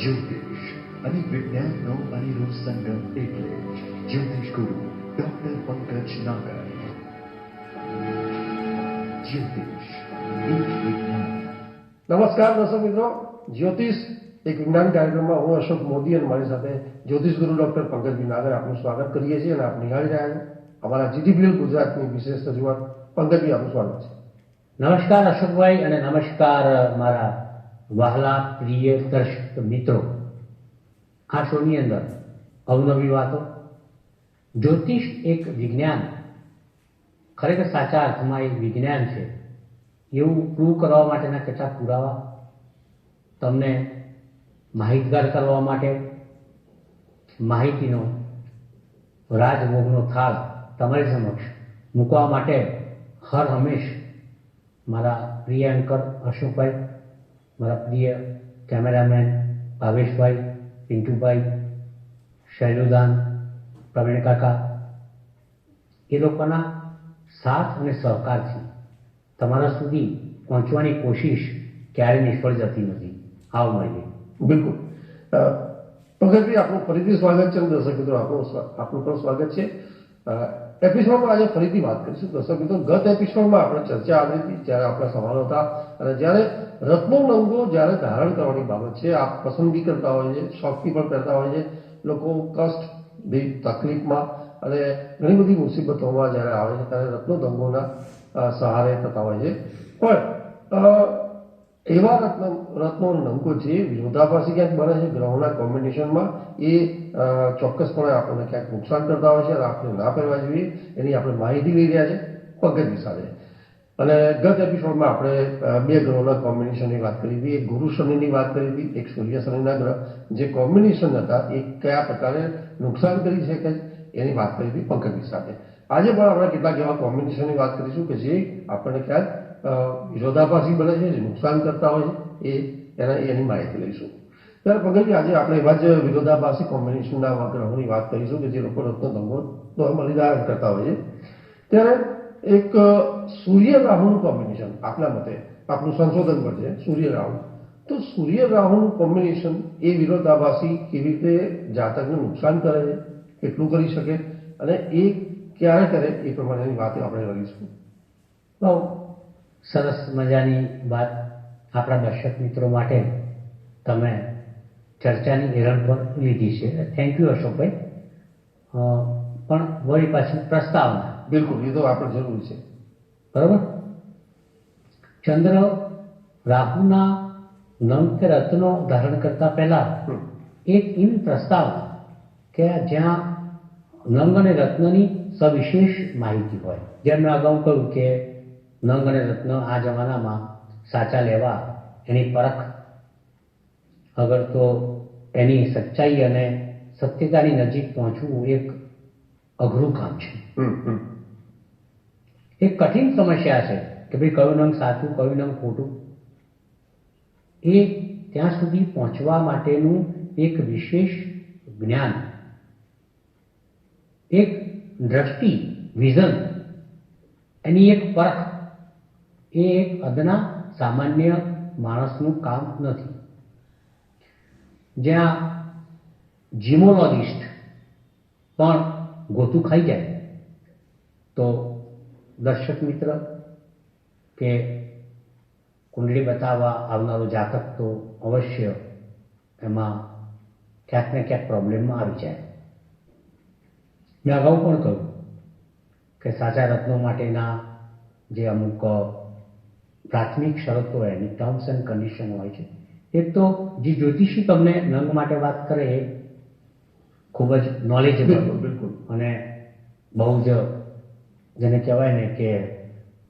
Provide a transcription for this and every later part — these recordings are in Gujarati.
જ્યોતિષ અને વિજ્ઞાનનો અનેરો સંગમ એટલે જ્યોતિષ ગુરુ ડોક્ટર પંકજ નાગર. જ્યોતિષ નમસ્કાર દર્શક મિત્રો. જ્યોતિષ એક વિજ્ઞાન કાર્યક્રમમાં હું અશોક મોદી અને મારી સાથે જ્યોતિષ ગુરુ ડોક્ટર પંકજ નાગર આપનું સ્વાગત કરીએ છીએ અને આપ નિહાળી રહ્યા છો. અમારા જીટીપીએલ ગુજરાતની વિશેષ રજૂઆત પંકજજી આપનું સ્વાગત છે. નમસ્કાર અશોકભાઈ અને નમસ્કાર મારા વહાલા પ્રિય દર્શક મિત્રો. આ શોની અંદર અવનવી વાતો. જ્યોતિષ એક વિજ્ઞાન. ખરેખર સાચા અર્થમાં એક વિજ્ઞાન છે. એવું પ્રૂવ કરવા માટેના કેટલાક પુરાવા? તમને માહિતગાર કરવા માટે માહિતીનો, રાજભોગનો થાળ તમારી સમક્ષ મૂકવા માટે હર હંમેશ મારા પ્રિય એન્કર અશોકભાઈ મારા પ્રિય કેમેરામેન ભાવેશભાઈ, પિન્ટુભાઈ, શૈલુદાન, પ્રવીણ કાકા, એ લોકોના સાથ અને સહકારથી તમારા સુધી પહોંચવાની કોશિશ ક્યારેય નિષ્ફળ જતી નથી. આવ મળીએ. બિલકુલ. પંકજભાઈ આપણું ફરીથી સ્વાગત છે. દર્શક મિત્રો આપણું આપનું પણ સ્વાગત છે. એપિસોડમાં આજે ફરીથી વાત કરીશું. દર્શક મિત્રો, ગત એપિસોડમાં આપણે ચર્ચા આવી હતી, જ્યારે આપણા સવાલો હતા અને જ્યારે રત્નો નંગો જ્યારે ધારણ કરવાની બાબત છે, આપ પસંદગી કરતા હોય છે, શોખથી પણ કરતા હોય છે, લોકો કષ્ટ તકલીફમાં અને ઘણી બધી મુસીબતોમાં જ્યારે આવે છે, ત્યારે રત્નો દંગોના સહારે થતા હોય છે. પણ એવા રત્ન રત્નો નંકો જે વિરોધાભાસી ક્યાંક બને છે, ગ્રહોના કોમ્બિનેશનમાં, એ ચોક્કસપણે આપણને ક્યાંક નુકસાન કરતા હોય છે અને આપણે ના પહેરવા જોઈએ. એની આપણે માહિતી લઈ રહ્યા છે, પગજ સાથે અને ગત એપિસોડમાં આપણે બે ગ્રહોના કોમ્બિનેશનની વાત કરી હતી. એક ગુરુ શનિની વાત કરી હતી, એક સૂર્ય શનિના ગ્રહ. જે કોમ્બિનેશન હતા, એ કયા પ્રકારે નુકસાન કરી શકે છે, એની વાત કરી હતી પંકજની સાથે આજે પણ આપણે કેટલાક એવા કોમ્બિનેશનની વાત કરીશું કે જે આપણને ક્યાંક વિરોધાભાસી બને છે, જે નુકસાન કરતા હોય એ એના, એની માહિતી લઈશું. ત્યારે પગલજી આજે આપણે એવા જ વિરોધાભાસી કોમ્બિનેશનના ગ્રહોની વાત કરીશું કે જે લોકો રત્ન દંગો નોર્મલી ધારણ કરતા હોય છે. ત્યારે એક સૂર્ય રાહુનું કોમ્બિનેશન આપના મતે, આપનું સંશોધન પર છે, સૂર્ય રાહુ. તો સૂર્ય રાહુનું કોમ્બિનેશન એ વિરોધાભાસી કેવી રીતે જાતકને નુકસાન કરે છે, કેટલું કરી શકે, અને એ ક્યારે કરે એ પ્રમાણેની વાત આપણે કરીશું સરસ મજાની વાત આપણા દર્શક મિત્રો માટે તમે ચર્ચાની હેરણ પર લીધી છે. Thank you Ashokbhai. પણ વળી પાછી પ્રસ્તાવના. બિલકુલ એ તો આપણે જરૂર છે. બરાબર? ચંદ્ર રાહુના નંગ કે રત્નો ધારણ કરતા પહેલા એક એવી પ્રસ્તાવના કે જ્યાં નંગ અને રત્નની સવિશેષ માહિતી હોય. જેમ મેં અગાઉ કહ્યું કે નંગ અને રત્ન આ જમાનામાં સાચા લેવા એની પરખ અગર તો એની સચ્ચાઈ અને સત્યતાની નજીક પહોંચવું એક અઘરું કામ છે. એક કઠિન સમસ્યા છે કે ભાઈ કયું નંગ સાચું કયું નંગ ખોટું એ ત્યાં સુધી પહોંચવા માટેનું એક વિશેષ જ્ઞાન એક દ્રષ્ટિ વિઝન એની એક પરખ એ એક અદના સામાન્ય માણસનું કામ નથી. જ્યાં જીમોલોજિસ્ટ પણ ગોતું ખાઈ જાય, તો દર્શક મિત્ર, કે કુંડળી બતાવવા આવનારો જાતક તો અવશ્ય એમાં ક્યાંક ને ક્યાંક પ્રોબ્લેમમાં આવી જાય. મેં અગાઉ પણ કહ્યું કે સાચા રત્નો માટેના જે અમુક પ્રાથમિક શરતો હોય એની ટર્મ્સ એન્ડ કન્ડિશન હોય છે. એક તો જે જ્યોતિષી તમને નંગ માટે વાત કરે એ ખૂબ જ નોલેજેબલ બિલકુલ અને બહુ જ જેને કહેવાય ને કે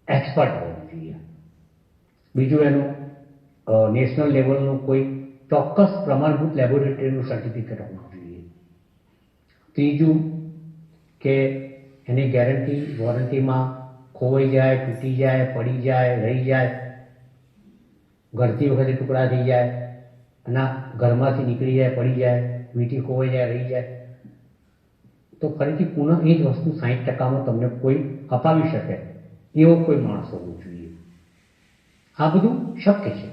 એક્સપર્ટ હોવું જોઈએ. બીજું એનું નેશનલ લેવલનું કોઈ ચોક્કસ પ્રમાણભૂત લેબોરેટરીનું સર્ટિફિકેટ હોવું જોઈએ. ત્રીજું કે એની ગેરંટી વોરંટીમાં ખોવાઈ જાય, તૂટી જાય, પડી જાય, રહી જાય ઘરતી વખતે ટુકડા થઈ જાય, અને ઘરમાંથી નીકળી જાય, પડી જાય મીઠી ખોવાઈ જાય, રહી જાય. તો ફરીથી પુનઃ એ જ વસ્તુ સાહીઠ ટકામાં તમને કોઈ અપાવી શકે, એવો કોઈ માણસ હોવો જોઈએ. આ બધું શક્ય છે.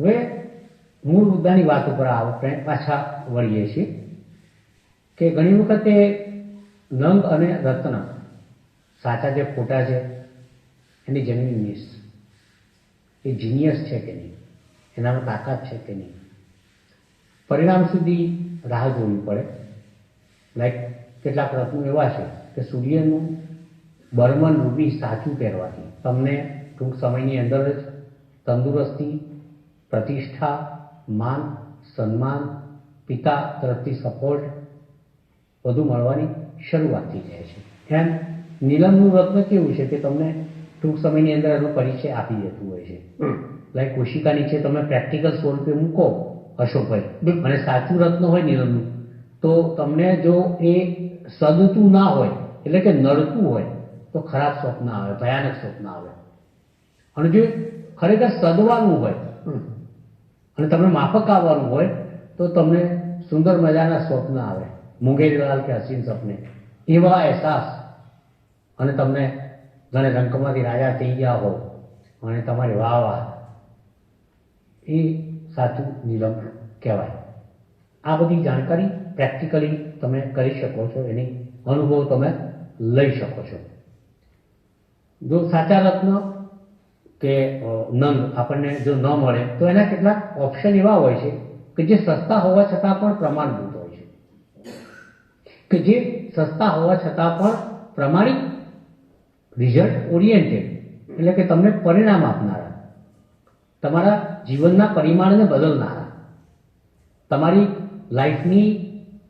હવે મૂળ મુદ્દાની વાત ઉપર આપણે પાછા વળીએ છીએ કે ઘણી વખતે નંગ અને રત્ન સાચા જે ખોટા છે, એની જેન્યુનિસ એ જીનિયસ છે કે નહીં? એનામાં તાકાત છે કે નહીં? પરિણામ સુધી રાહ જોવી પડે. લાઈક કેટલાક રત્નો એવા છે કે સૂર્યનું બર્મન રૂપી સાચું પહેરવાથી તમને ટૂંક સમયની અંદર જ તંદુરસ્તી, પ્રતિષ્ઠા, માન, સન્માન, પિતા તરફથી સપોર્ટ બધું મળવાની શરૂઆત થઈ જાય છે. એમ નીલમનું રત્ન કેવું છે કે તમને ટૂંક સમયની અંદર એનો પરિચય આપી દેતું હોય છે? લાઈક કોશિકા નીચે તમે પ્રેક્ટિકલ સ્વરૂપે મૂકો અશોકભાઈ. અને સાચું રત્ન હોય નીલમનું તો તમને જો એ સદતું ના હોય એટલે કે નડતું હોય તો ખરાબ સ્વપ્ન આવે ભયાનક સ્વપ્ન આવે. અને જો ખરેખર સદવાનું હોય અને તમને માફક આવવાનું હોય તો તમને સુંદર મજાના સ્વપ્ન આવે. મુંગેરીલાલ કે હસીન સપને. એવા અહેસાસ અને તમને જાણે રંકમાંથી રાજા થઈ ગયા હો અને તમારી વાહ વાહ. એ સાચું નીલમ કહેવાય. આ બધી જાણકારી પ્રેક્ટિકલી તમે કરી શકો છો, એની અનુભવ તમે લઈ શકો છો. જો સાચા રત્ન કે નંદ આપણને જો ન મળે, તો એના કેટલાક ઓપ્શન એવા હોય છે કે જે સસ્તા હોવા છતાં પણ પ્રમાણભૂત હોય છે. કે જે સસ્તા હોવા છતાં પણ પ્રમાણિક રિઝલ્ટ ઓરિએન્ટેડ એટલે કે તમને પરિણામ આપનારા, તમારા જીવનના પરિમાણને બદલનારા, તમારી લાઈફની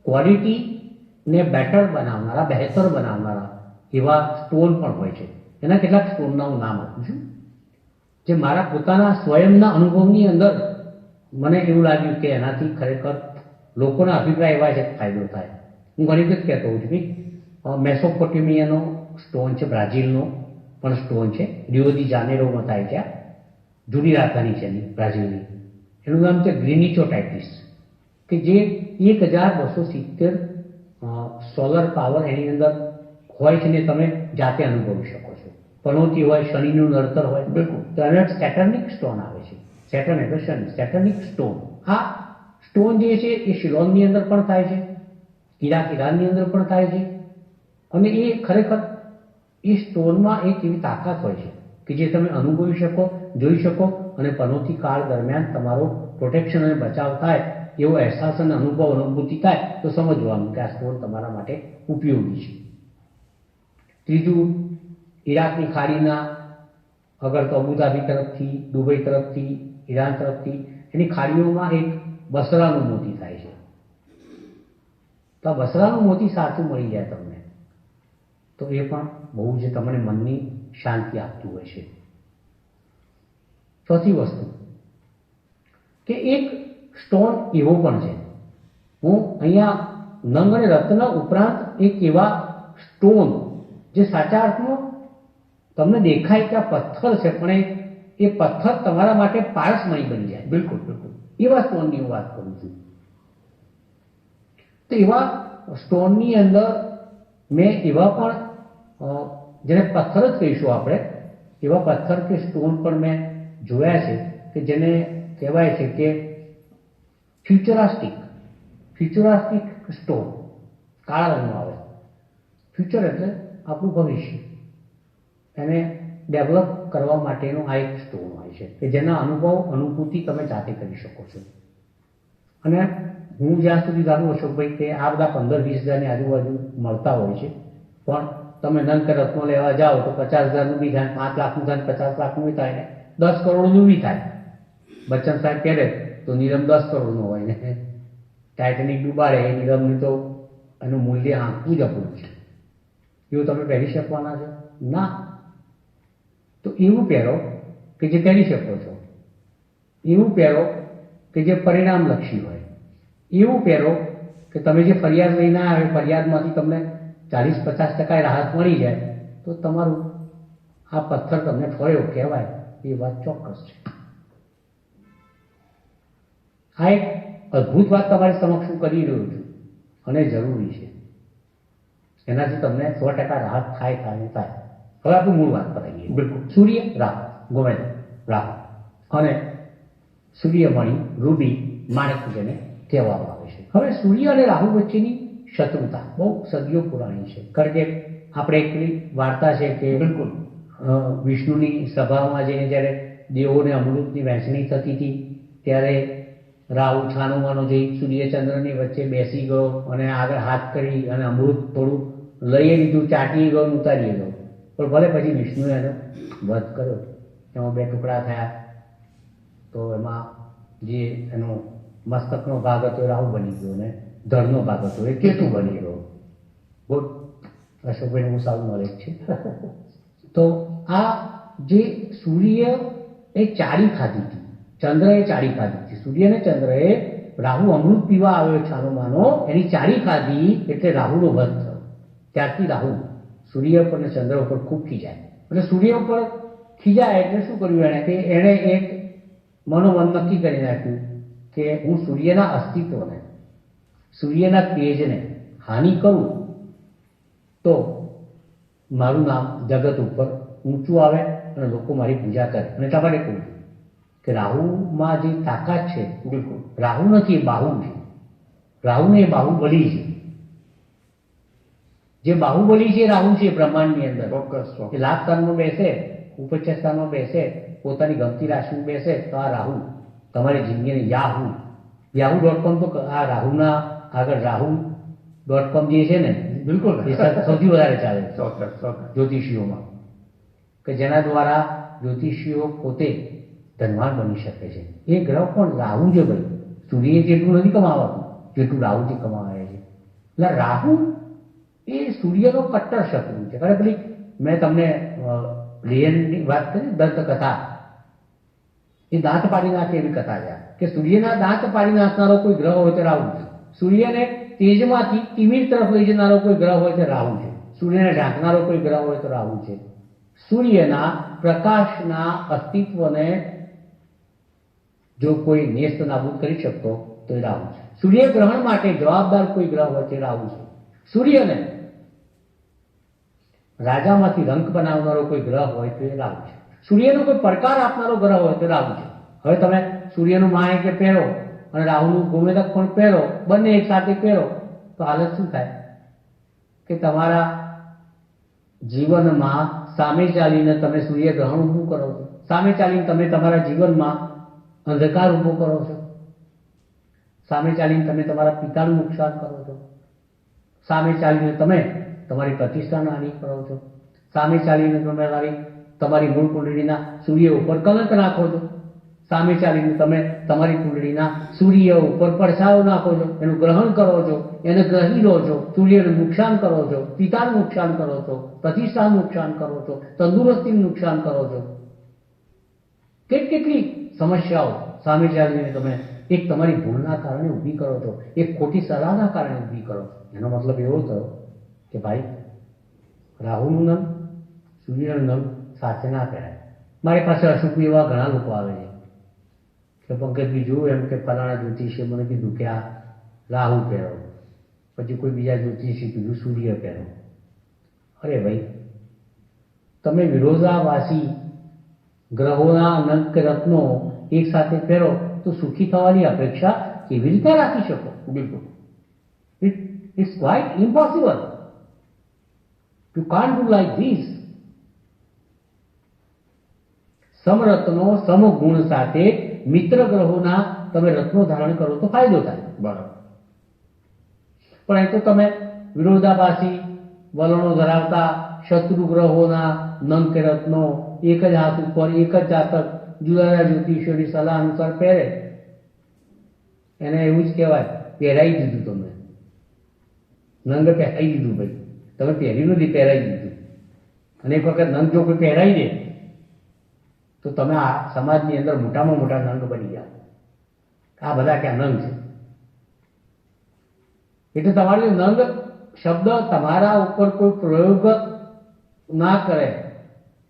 ક્વોલિટીને બેટર બનાવનારા, બહેતર બનાવનારા એવા સ્ટોન પણ હોય છે. એના કેટલાક સ્ટોનના હું નામ આપું છું. જે મારા પોતાના સ્વયંના અનુભવની અંદર મને એવું લાગ્યું કે એનાથી ખરેખર લોકોના અભિપ્રાય એવા છે ફાયદો થાય. હું ઘણી વખત કહેતો હોઉં છું કે મેસોપોટેમિયાનો સ્ટોન છે બ્રાઝિલનો, પણ સ્ટોન છે રિયોદી જાનેરોમાં થાય છે જૂની રાજધાની છે બ્રાઝિલની. એનું નામ છે ગ્રીનિચોટાઇટિસ, કે જે એક હજાર બસો સિત્તેર સોલર પાવર એની અંદર હોય છે ને તમે જાતે અનુભવી શકો છો. પનોતી હોય, શનિનું નડતર હોય, બિલકુલ. સેટર્નિક સ્ટોન આવે છે. સેટર્ન એટલે શનિ, સેટર્નિક સ્ટોન. આ સ્ટોન જે છે એ શિલોંગની અંદર પણ થાય છે ઈરાક ઈરાનની અંદર પણ થાય છે. અને એ ખરેખર એ સ્ટોનમાં એક એવી તાકાત હોય છે કે જે તમે અનુભવી શકો, જોઈ શકો અને પનોતી કાળ દરમિયાન તમારો પ્રોટેક્શન અને બચાવ થાય એવો અહેસાસ અને અનુભવ અનુભૂતિ થાય તો સમજવાનું કે આ સ્ટોન તમારા માટે ઉપયોગી છે. ત્રીજું, ઈરાકની ખાડીના અગર તો અબુધાબી તરફથી, દુબઈ તરફથી, ઈરાન તરફથી એની ખાડીઓમાં એક બસરાનું મોતી થાય છે. તો આ બસરાનું મોતી સાચું મળી જાય તમને. તો એ પણ બહુ જ તમને મનની શાંતિ આપતું હોય છે. ચોથી વસ્તુ કે એક સ્ટોન એવો પણ છે. હું અહીંયા નંગ અને રત્ન ઉપરાંત એક એવા સ્ટોન જે સાચા અર્થમાં તમને દેખાય કે આ પથ્થર છે પણ એ પથ્થર તમારા માટે પારસમય બની જાય. બિલકુલ બિલકુલ. એવા સ્ટોનની હું વાત કરું છું. તો એવા સ્ટોનની અંદર મેં એવા પણ જેને પથ્થર જ કહીશું આપણે, એવા પથ્થર કે સ્ટોન પણ મેં જોયા છે કે જેને કહેવાય છે કે ફ્યુચરાસ્ટિક ફ્યુચરાસ્ટિક સ્ટોન કાળા રંગનો આવે ફ્યુચર એટલે આપણું ભવિષ્ય. એને ડેવલપ કરવા માટેનો આ એક સ્ટોન હોય છે કે જેના અનુભવ, અનુભૂતિ તમે જાતે કરી શકો છો. અને હું જ્યાં સુધી જાણું અશોકભાઈ કે આ બધા પંદર વીસ હજારની આજુબાજુ મળતા હોય છે, પણ તમે નંગ રત્નો લેવા જાઓ તો પચાસ હજારનું બી થાય, પાંચ લાખનું થાય, પચાસ લાખનું બી થાય ને દસ કરોડનું બી થાય. બચ્ચન સાહેબ પહેરે તો નીરમ દસ કરોડનો હોય ને. ટાઇટેનિક ડૂબાડે, એ નીરમની તો એનું મૂલ્ય આંકવું જ અપૂરું છે. એવું તમે પહેરી શકવાના છો? ના. તો એવું પહેરો કે જે પહેરી શકો છો. એવું પહેરો કે જે પરિણામલક્ષી હોય. એવું પહેરો કે તમે જે ફરિયાદ લઈને આવે ફરિયાદમાંથી તમને ચાલીસ પચાસ ટકા રાહત મળી જાય તો તમારું આ પથ્થર તમને ફળ્યો કહેવાય એ વાત ચોક્કસ છે. આ એક અદ્ભુત વાત તમારી સમક્ષ હું કરી રહ્યો છું અને જરૂરી છે. એનાથી તમને સો ટકા રાહત થાય થાય થાય. હવે આપણે મૂળ વાત પર આવીએ. બિલકુલ. સૂર્ય રાહ ગોવિંદ રાહ અને સૂર્યમણી રૂબી માણેક જેને કહેવામાં આવે છે. હવે સૂર્ય અને રાહુ વચ્ચેની શત્રુતા. બહુ સદીઓ પુરાણી છે. કારણ કે આપણે એક વાર્તા છે કે બિલકુલ. વિષ્ણુની સભામાં જઈને જ્યારે દેવોને અમૃતની વહેંચણી થતી હતી ત્યારે રાહુ છાનુમાનો જઈ સૂર્યચંદ્રની વચ્ચે બેસી ગયો અને આગળ હાથ કરી અને અમૃત થોડું લઈ લીધું ચાટી ગયો ઉતારી ગયો. પણ ભલે પછી વિષ્ણુએ એનો વધ કર્યો. એમાં બે ટુકડા થયા. તો એમાં જે એનો મસ્તકનો ભાગ હતો રાહુ બની ગયો ને. ભાગ હતો એ કેતુ બની ગયો. બહુ અશોકભાઈને હું સારું નોલેજ છે. તો આ જે સૂર્ય એ ચાળી ખાધી હતી, ચંદ્રએ ચાળી ખાધી હતી. સૂર્ય અને ચંદ્રએ રાહુ અમૃત પીવા આવ્યો છાનો માનો એની ચાળી ખાધી એટલે રાહુનો વધ થયો. ત્યારથી રાહુ સૂર્ય ઉપર અને ચંદ્ર ઉપર ખૂબ ખીજાય. એટલે સૂર્ય ઉપર ખીજાય એટલે શું કર્યું એણે? કે એણે એક મનોમન નક્કી કરી નાખ્યું કે હું સૂર્યના અસ્તિત્વને સૂર્યના તેજને હાનિ કરું તો મારું નામ જગત ઉપર ઊંચું આવે અને લોકો મારી પૂજા કરે. અને માટે કહું કે રાહુમાં જે તાકાત છે બિલકુલ. રાહુ નથી એ બાહુ છે. રાહુને એ બાહુબલી છે. જે બાહુબલી છે રાહુ છે બ્રહ્માંડની અંદર. ચોક્કસ કે લાભ સ્થાનમાં બેસે ઉપચ્છ સ્થાનમાં બેસે પોતાની ગમતી રાશિમાં બેસે તો આ રાહુ તમારી જિંદગીને યાહુ. યાહુ ડોટ કોમ તો આ રાહુના આગળ રાહુ ડોટ કોમ જે છે ને બિલકુલ. એ સૌથી વધારે ચાલે જ્યોતિષીઓમાં. કે જેના દ્વારા જ્યોતિષીઓ પોતે ધનવાન બની શકે છે. એ ગ્રહ પણ રાહુ છે ભાઈ. સૂર્ય જેટલું નથી કમાવાનું જેટલું રાહુથી કમાવે છે. એટલે રાહુ એ સૂર્યનો કટ્ટર શત્રુ છે. ખરે પેલી મેં તમને લિયનની વાત કરી દંત કથા એ દાંત પાડી નાખે એવી કથા છે. કે સૂર્યના દાંત પાડી નાખનારો કોઈ ગ્રહ હોય તો રાહુ છે. સૂર્યને તેજમાંથી તિમિર તરફ લઈ જનારો કોઈ ગ્રહ હોય તો રાહુ છે. સૂર્યને ઢાંકનારો કોઈ ગ્રહ હોય તો રાહુ છે. સૂર્યના પ્રકાશના અસ્તિત્વને જો કોઈ નેસ્ત નાબૂદ કરી શકતો તો એ રાહુ છે. સૂર્યગ્રહણ માટે જવાબદાર કોઈ ગ્રહ હોય તે રાહુ છે. સૂર્યને રાજામાંથી રંક બનાવનારો કોઈ ગ્રહ હોય તો એ રાહુ છે. સૂર્યનો કોઈ પડકાર આપનારો ગ્રહ હોય તો રાહુ છે. હવે તમે સૂર્યનું માણેકે પહેરો. અને રાહુનું ગોમેદક પણ પહેરો, બંને એક સાથે પહેરો, તો હાલત શું થાય? કે તમારા જીવનમાં સામે ચાલીને તમે સૂર્યગ્રહણ ઊભું કરો છો. સામે ચાલીને તમે તમારા જીવનમાં અંધકાર ઊભો કરો છો. સામે ચાલીને તમે તમારા પિતાનું નુકસાન કરો છો. સામે ચાલીને તમે તમારી પ્રતિષ્ઠાને હાનિ કરો છો. સામે ચાલીને તમે તમારી તમારી મૂળ કુંડળીના સૂર્ય ઉપર કલંક નાખો છો. સામે ચાલીને તમે તમારી કુંડળીના સૂર્ય ઉપર પડછાયો નાખો છો. એનું ગ્રહણ કરો છો. એને ગ્રહી લો છો. સૂર્યનું નુકસાન કરો છો. પિતાનું નુકસાન કરો છો. પ્રતિષ્ઠાનું નુકસાન કરો છો. તંદુરસ્તીનું નુકસાન કરો છો. કેટ કેટલી સમસ્યાઓ સામે ચાલીને તમે એક તમારી ભૂલના કારણે ઊભી કરો છો. એક ખોટી સલાહના કારણે ઊભી કરો એનો મતલબ એવો થયો કે ભાઈ, રાહુનું નામ સૂર્યનું નામ સાથે ના પહેરાય મારી પાસે અશુભ એવા ઘણા લોકો આવે છે. કે પંકજભાઈ જોયું એમ કે ફલાણા જ્યોતિષીએ મને કીધું કે આ રાહુ પહેરો. પછી કોઈ બીજા જ્યોતિષી કીધું સૂર્ય પહેરો. અરે ભાઈ, તમે વિરોધાભાસી ગ્રહોના અનંત રત્નો એક સાથે પહેરો તો સુખી થવાની અપેક્ષા કેવી રીતે રાખી શકો? બિલકુલ. It it's quite impossible to can do like this સમરત્નો સમગુણ સાથે મિત્ર ગ્રહોના તમે રત્નો ધારણ કરો તો ફાયદો થાય. બરાબર. પણ એ તો તમે વિરોધાભાસી વલણો ધરાવતા શત્રુ ગ્રહોના નંગ કે રત્નો એક જ હાથ ઉપર એક જ જાતક જુદા જુદા જ્યોતિષીઓની સલાહ અનુસાર પહેરે. એને એવું જ કહેવાય પહેરાઈ દીધું તમે નંગ પહેરાઈ દીધું ભાઈ. તમે પહેર્યું નથી પહેરાઈ દીધું. અને એક વખત નંગ જો કોઈ પહેરાઈ દે તો તમે આ સમાજની અંદર મોટામાં મોટા નંગ બની ગયા. આ બધા ક્યાં નંગ છે? એટલે તમારી નંગ શબ્દ તમારા ઉપર કોઈ પ્રયોગ ના કરે,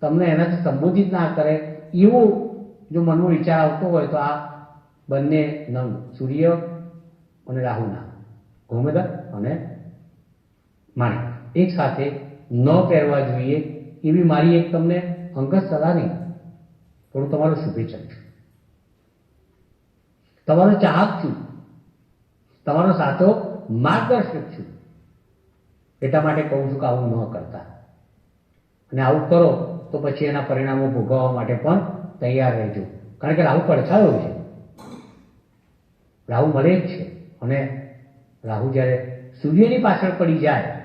તમને એનાથી સંબોધિત ના કરે, એવું જો મનમાં વિચાર આવતો હોય તો આ બંને નંગ, સૂર્ય અને રાહુના ગોમેદક અને માણિક. એક સાથે ન પહેરવા જોઈએ એવી મારી એક તમને અંગત સલાહ નહીં. થોડું તમારું શુભેચ્છા છે તમારો ચાહક છું. તમારો સાચો માર્ગદર્શક છું. એટલા માટે કહું છું કે આવું ન કરતા. અને આવું કરો તો પછી એના પરિણામો ભોગવવા માટે પણ તૈયાર રહેજો. કારણ કે રાહુ પડછાયો છે. રાહુ મળે જ છે. અને રાહુ જ્યારે સૂર્યની પાછળ પડી જાય,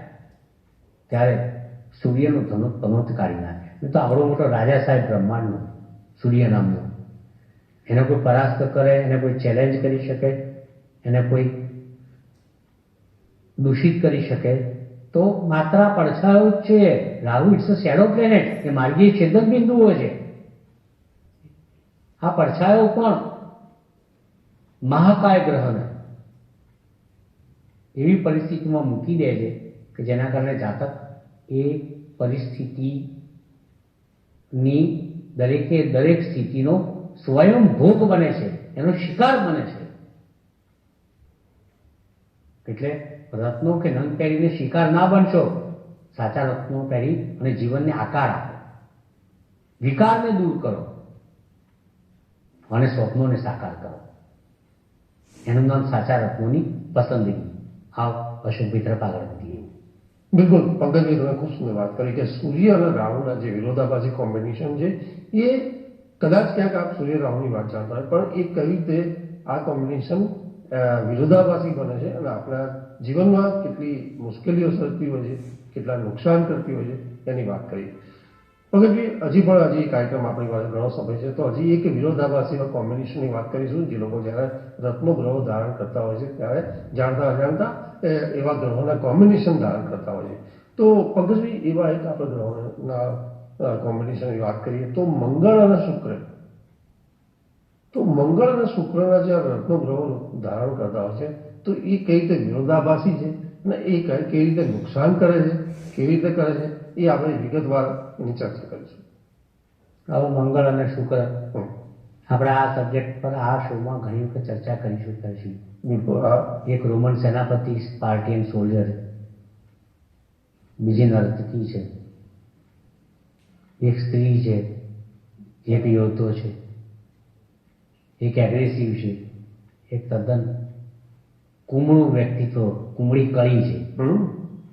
ત્યારે સૂર્યનું ધનો તનોત કાઢી નાખે તો આવડો મોટો રાજા સાહેબ બ્રહ્માંડનો સૂર્ય નામનો એને કોઈ પરાસ્ત કરે, એને કોઈ ચેલેન્જ કરી શકે, એને કોઈ દૂષિત કરી શકે, તો માત્ર પડછાયો જ છે. Rahu it's a shadow planet એ માર્ગીય છેદક બિંદુઓ છે. આ પડછાયો પણ મહાકાય ગ્રહને. એવી પરિસ્થિતિમાં મૂકી દે છે કે જેના કારણે જાતક એ પરિસ્થિતિની દરેકે દરેક સ્થિતિનો સ્વયં ભોગ બને છે, એનો શિકાર બને છે. એટલે રત્નો કે નંગ પહેરીને શિકાર ના બનશો, સાચા રત્નો પહેરી અને જીવનને આકાર આપો. વિકારને દૂર કરો અને સ્વપ્નોને સાકાર કરો. એનું નામ સાચા રત્નોની પસંદગી. આવ અશોક મિત્ર વધીએ બિલકુલ પંકજભાઈ તમે ખૂબ સુંદર વાત કરી કે સૂર્ય અને રાહુના જે વિરોધાભાસી કોમ્બિનેશન છે એ કદાચ ક્યાંક આપ સૂર્ય રાહુની વાત જાણતા હોય પણ એ કઈ રીતે આ કોમ્બિનેશન વિરોધાભાસી બને છે અને આપણા જીવનમાં કેટલી મુશ્કેલીઓ સર્જતી હોય છે કેટલા નુકસાન કરતી હોય છે એની વાત કરી પંકજભાઈ હજી પણ હજી કાર્યક્રમ આપણી પાસે ઘણો સમય છે. તો હજી એક વિરોધાભાસી કોમ્બિનેશનની વાત કરીશું, જે લોકો જ્યારે રત્નો ગ્રહો ધારણ કરતા હોય છે, ત્યારે જાણતા અજાણતા એવા ગ્રહોના કોમ્બિનેશન ધારણ કરતા હોય છે. તો પંકજભાઈ, એવા એક આપણે ગ્રહોના કોમ્બિનેશનની વાત કરીએ, તો મંગળ અને શુક્ર. તો મંગળ અને શુક્રના જે રત્નો ગ્રહો ધારણ કરતા હોય છે, તો એ કઈ રીતે વિરોધાભાસી છે અને એ કઈ કઈ રીતે નુકસાન કરે છે, કેવી રીતે કરે છે? એ આપણે વિગતવાર એની ચર્ચા કરીશું. હવે મંગળ અને શુક્ર. આપણે આ સબ્જેક્ટ પર આ શોમાં ઘણી વખત ચર્ચા કરીશું કરીશું. એક રોમન સેનાપતિ સ્પાર્ટિયન સોલ્જર બીજી નર્તકી છે. એક સ્ત્રી છે. એક યોદ્ધો છે. એક એગ્રેસિવ છે. એક તદ્દન કુમળું વ્યક્તિત્વ કુમળી કળી છે.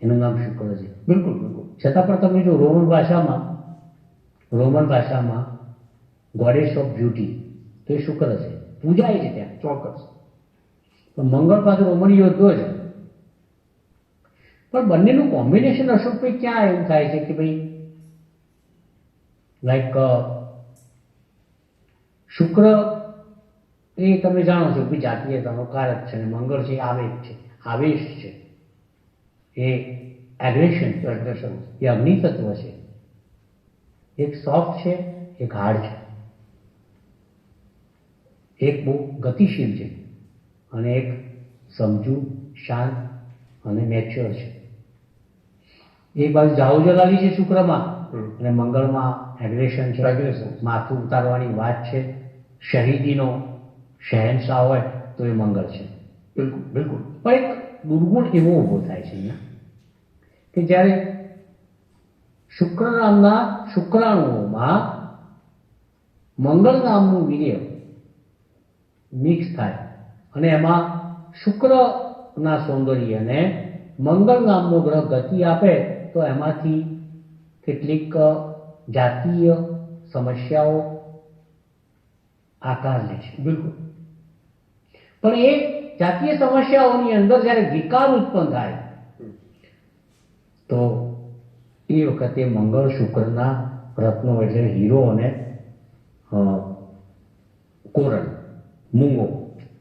એનું નામ શુક્ર છે. બિલકુલ. છતાં પણ તમે જો રોમન ભાષામાં રોમન ભાષામાં ગોડેસ ઓફ બ્યુટી તો એ શુક્ર છે એ છે ત્યાં, ચોક્કસ. પણ મંગળ પાસે રોમન યોદ્ધો છે પણ બંનેનું કોમ્બિનેશન અશોકભાઈ ક્યાં એવું થાય છે કે ભાઈ લાઈક શુક્ર એ તમે જાણો છો કે જાતીયતાનો કારક છે અને મંગળ છે આવેગ છે, આવેશ છે. એ એગ્રેશન છે એગ્રેશન એ અગ્નિ તત્વ છે એક સોફ્ટ છે એક હાર્ડ છે એક બહુ ગતિશીલ છે અને એક સમજુ શાંત અને મેચ્યોર છે એક બાજુ જાઓ જલાવી છે શુક્રમાં અને મંગળમાં એગ્રેશન છે. માથું ઉતારવાની વાત છે શહીદીનો શહેનશાહ હોય તો એ મંગળ છે બિલકુલ બિલકુલ પણ એક દુર્ગુણ એવો ઊભો થાય છે અહીંયા કે જ્યારે શુક્ર નામના શુક્રાણુઓમાં મંગળ નામનું વીર્ય મિક્સ થાય અને એમાં શુક્રના સૌંદર્યને મંગળ નામનો ગ્રહ ગતિ આપે, તો એમાંથી કેટલીક જાતીય સમસ્યાઓ આકાર લે છે. બિલકુલ. પણ એ જાતીય સમસ્યાઓની અંદર જ્યારે વિકાર ઉત્પન્ન થાય તો એ વખતે મંગળ શુક્રના રત્નો એટલે હીરો અને કોરણ મૂંગો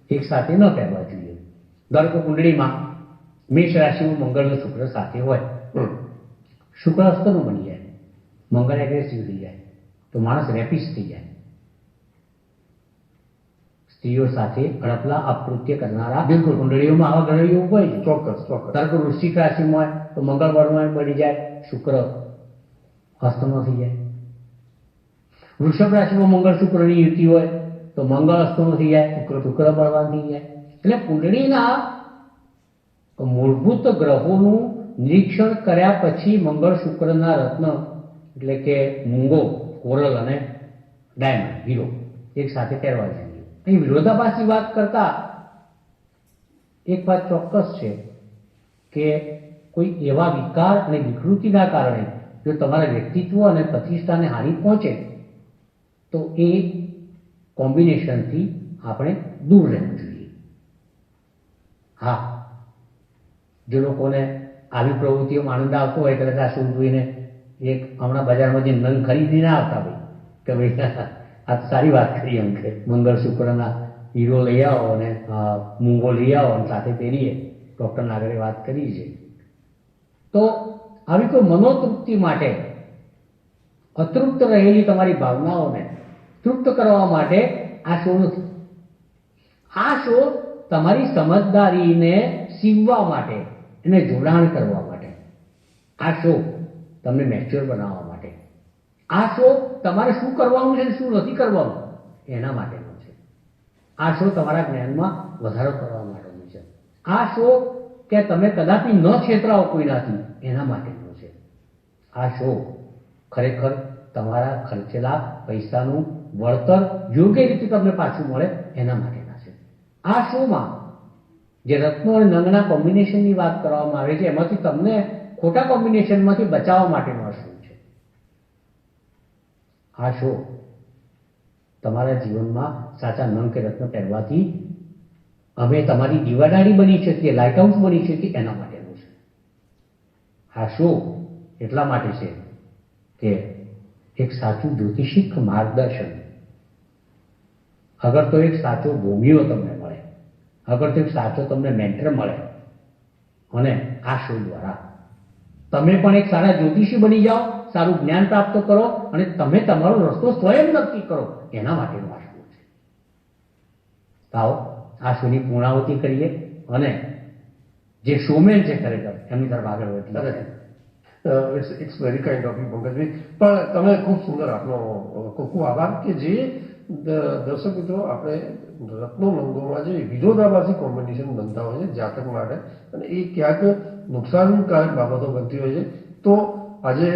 એક સાથે ન પહેરવા જોઈએ. કે કુંડળીમાં મેષ રાશિમાં મંગળ અને શુક્ર સાથે હોય. શુક્ર અસ્તનું બની જાય. મંગળ એગ્રેસિવ થઈ જાય. તો માણસ રેપિસ થઈ જાય. સ્ત્રીઓ સાથે અડપલા અપકૃત્ય કરનારા બિલકુલ. કુંડળીઓમાં આવા ગ્રહીઓ હોય ચોક્કસ ચોક્કસ. ધારો કે વૃશ્ચિક રાશિમાં હોય. તો મંગળ વર્ણમાં બની જાય, શુક્ર હસ્તનો થઈ જાય. વૃષભ રાશિમાં મંગળ શુક્રની યુતિ હોય, તો મંગળ હસ્તનો થઈ જાય, શુક્ર શુક્ર બળવાન થઈ જાય. એટલે કુંડળીના મૂળભૂત ગ્રહોનું નિરીક્ષણ કર્યા પછી મંગળ શુક્રના રત્ન, એટલે કે મૂંગો, કોરલ અને ડાયમંડ, હીરો, એક સાથે પહેરવા જોઈએ. અહીં વિરોધાભાસની વાત કરતા એક વાત ચોક્કસ છે કે કોઈ એવા વિકાર અને વિકૃતિના કારણે જો તમારા વ્યક્તિત્વ અને પ્રતિષ્ઠાને હાનિ પહોંચે, તો એ કોમ્બિનેશનથી આપણે દૂર રહેવું જોઈએ. હા, જે લોકોને આવી પ્રવૃત્તિઓમાં આનંદ આવતો હોય, કદાચ આ શું જોઈને એક હમણાં બજારમાં જે નંગ ખરીદી ના આવતા ભાઈ કે ભાઈ, આ સારી વાત કરી એમ કે, મંગળ શુક્રના હીરો લઈ આવો અને મૂંગો લઈ આવો અને સાથે પહેરીએ. ડૉક્ટર નાગરે વાત કરી છે. તો આવી કોઈ મનોતૃપ્તિ માટે અતૃપ્ત રહેલી તમારી ભાવનાઓને તૃપ્ત કરવા માટે આ શો નથી. આ શો તમારી સમજદારીને સીવવા માટે એને જોડાણ કરવા માટે. આ શો તમને મેચ્યોર બનાવવા માટે. આ શો તમારે શું કરવાનું છે શું નથી કરવાનું એના માટેનો છે. આ શો તમારા જ્ઞાનમાં વધારો કરવા માટેનો છે. આ શો કે તમે કદાચ ન છેતરાઓ કોઈનાથી એના માટેનો છે. આ શો ખરેખર તમારા ખર્ચેલા પૈસાનું વળતર યોગ્ય રીતે તમને પાછું મળે એના માટેના છે. આ શોમાં જે રત્નો અને નંગના કોમ્બિનેશનની વાત કરવામાં આવે છે, એમાંથી તમને ખોટા કોમ્બિનેશનમાંથી બચાવવા માટેનો શો છે. આ શો તમારા જીવનમાં સાચા નંગ કે રત્ન પહેરવાથી અમે તમારી દીવાદારી બની શકીએ લાઇટ હાઉસ બની શકીએ એના માટેનું છે? આ શો? એટલા માટે છે કે એક સાચું જ્યોતિષિક માર્ગદર્શન. અગર તો એક સાચો ભૂમિઓ તમને મળે, અગર તો એક સાચો તમને મેન્ટર મળે, અને આ શો દ્વારા. તમે પણ એક સારા જ્યોતિષી બની જાઓ, સારું જ્ઞાન પ્રાપ્ત કરો, અને તમે તમારો રસ્તો સ્વયં નક્કી કરો, એના માટેનું આ શો છે આવો. આ શોની પૂર્ણાહુતિ કરીએ અને જે શોમેન છે ખરેખર એમની તરફ આગળ વધીએ. It's very kind of you Pankajbhai. પણ તમે ખૂબ સુંદર આપનો, ખૂબ ખૂબ આભાર કે જે દર્શક મિત્રો, આપણે રત્નો નંગોમાં જે વિરોધાભાસી કોમ્પિટિશન બનતા હોય છે જાતક માટે, અને એ ક્યાંક નુકસાનકારક બાબતો બનતી હોય છે, તો આજે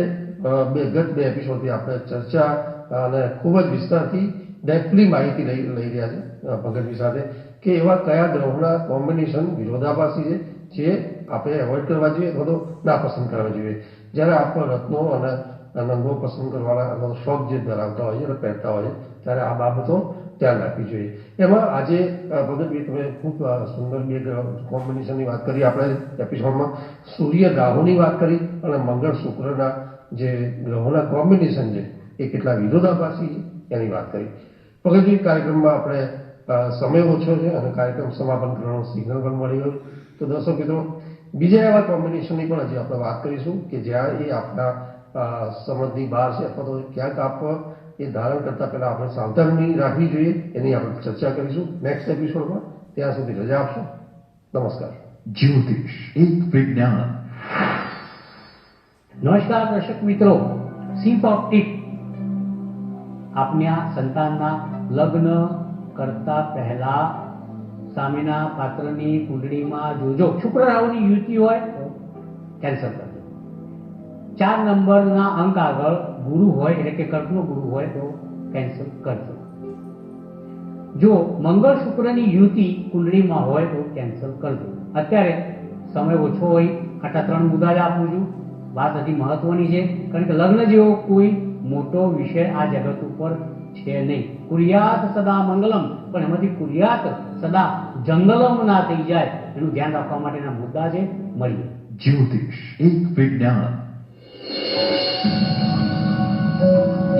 બે, ગત બે એપિસોડથી આપણે ચર્ચા અને ખૂબ જ વિસ્તારથી ડેપલી માહિતી લઈ લઈ રહ્યા છે ભગતભાઈ સાથે. કે એવા કયા ગ્રહોના કોમ્બિનેશન વિરોધાભાસી છે, જે આપણે એવોઇડ કરવા જોઈએ અથવા તો નાપસંદ કરવા જોઈએ? જ્યારે આપણે રત્નો અને નંગો પસંદ કરવાના અથવા શોખ જે ધરાવતા હોય અને પહેરતા હોય ત્યારે આ બાબતો ધ્યાન રાખવી જોઈએ. એમાં આજે ભગતભાઈ તમે ખૂબ સુંદર બે કોમ્બિનેશનની વાત કરી આપણે એપિસોડમાં સૂર્ય રાહુની વાત કરી અને મંગળ શુક્રના જે ગ્રહોના કોમ્બિનેશન છે, એ કેટલા વિરોધાભાસી છે એની વાત કરી. ભગતજી કાર્યક્રમમાં આપણે સમય ઓછો છે અને કાર્યક્રમ સમાપન કરવાનો સિગ્નલ પણ મળી ગયું. તો દર્શક મિત્રો, બીજા એવા કોમ્બિનેશનની પણ હજી આપણે વાત કરીશું કે જ્યાં એ આપણા સમજની બહાર છે અથવા તો ક્યાંક આપ એ ધારણ કરતા પહેલા આપણે સાવધાની રાખવી જોઈએ, એની આપણે ચર્ચા કરીશું. નેક્સ્ટ એપિસોડમાં ત્યાં સુધી રજા આપશો. નમસ્કાર. જ્યોતિષ, એક વિજ્ઞાન. નમસ્કાર દર્શક મિત્રો. સિમ્પ ઓપ્ટિક આપના સંતાનના લગ્ન કરતા પહેલા સામેના પાત્રની કુંડળીમાં જોજો. શુક્ર રાહુની યુતિ હોય કેન્સલ કરજો ચાર નંબરના અંક આગળ ગુરુ હોય, એટલે કે કર્કનો ગુરુ હોય તો કેન્સલ કરજો જો મંગળ શુક્રની યુતિ કુંડળીમાં હોય તો કેન્સલ કરજો અત્યારે સમય ઓછો હોય આટલા ત્રણ મુદ્દા આપું છું. વાત હજી મહત્વની છે. કારણ કે લગ્ન જેવો કોઈ મોટો વિષય આ જગત ઉપર છે નહીં. કુરિયાત સદા મંગલમ, પણ એમાંથી કુરિયાત સદા જંગલમ ના થઈ જાય. એનું ધ્યાન રાખવા માટેના મુદ્દા છે. મળીએ. જ્યોતિષ, એક વિજ્ઞાન.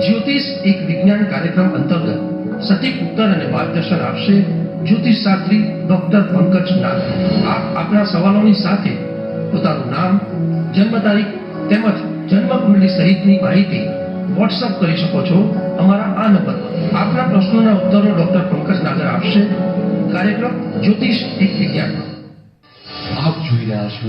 જ્યોતિષ એક વિજ્ઞાન કાર્યક્રમ અંતર્ગત સટીક ઉત્તર અને માર્ગદર્શન આપશે જ્યોતિષ શાસ્ત્રી ડોક્ટર પંકજ નાથ. આપ આપના સવાલોની સાથે પોતાનું નામ, જન્મ તારીખ તેમજ જન્મ કુંડલી સહિતની માહિતી વોટ્સઅપ કરી શકો છો. અમારા આ નંબર આપના પ્રશ્નોના ઉત્તરો ડોક્ટર પંકજ નાગર આપશે. કાર્યક્રમ જ્યોતિષ એક વિજ્ઞાન આપ જોઈ રહ્યા છો